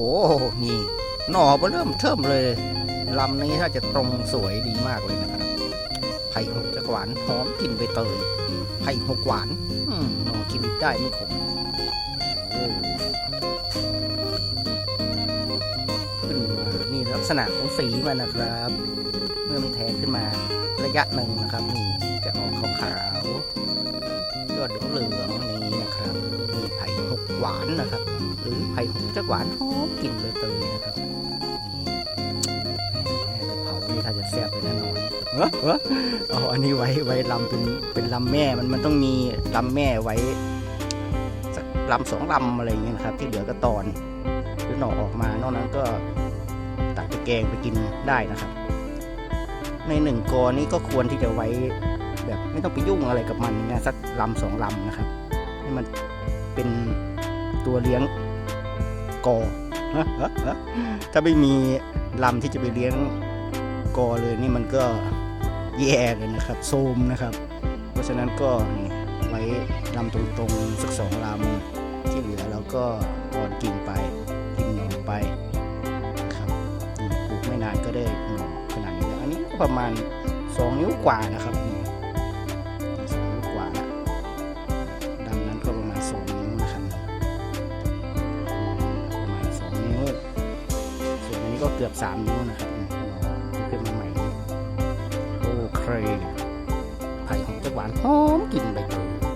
อ้นี่หน่อเริ่มเทิมเลยลำนี้ถ้าจะตรงสวยดีมากเลยนะครับ ไผ่หกจะหวานหอมกลิ่นใบเตยไผ่หกหวานอืมหน่อกินได้ไม่ขมขึ้นมานี่ลักษณะของสีมันนะครับ เมื่อมันแทงขึ้นมาระยะหนึ่งนะครับนี่จะออกขาวๆยอดเหลือง หกหวานนะครับ หรือไผ่หกจะหวานหอมกลิ่นใบเตยนะครับนี่แหมไปเผานี่ถ้าจะแซ่บเลยแน่นอนเฮ้อเฮ้อเอาอันนี้ไว้ไว้ลำเป็นเป็นลำแม่มันมันต้องมีลำแม่ไว้สักลำสองลำอะไรอย่างเงี้ยนะครับ ที่เหลือก็ตอนหรือหน่อออกมานอกนั้นก็ตัดไปแกงไปกินได้นะครับ ในหนึ่งกอนี้ก็ควรที่จะไว้แบบไม่ต้องไปยุ่งอะไรกับมันนะสักลำสองลำนะครับให้มันเป็น ตัวเลี้ยงกอ ถ้าไม่มีลำที่จะไปเลี้ยงกอเลยนี่มันก็แย่เลยนะครับโซมนะครับ เพราะฉะนั้นก็นี่ไว้ลำตรงๆสักสองลำที่เหลือเราก็ตอนกิ่งไปกินหน่อไปครับปลูกไม่นานก็ได้หน่อขนาดนี้แล้วอันนี้ก็ประมาณ 2 นิ้วกว่านะครับ ก็เกือบ3นิ้วนะครับขึ้นมาใหม่ โอเคไผ่ของจักหวานหอมกลิ่นใบเตย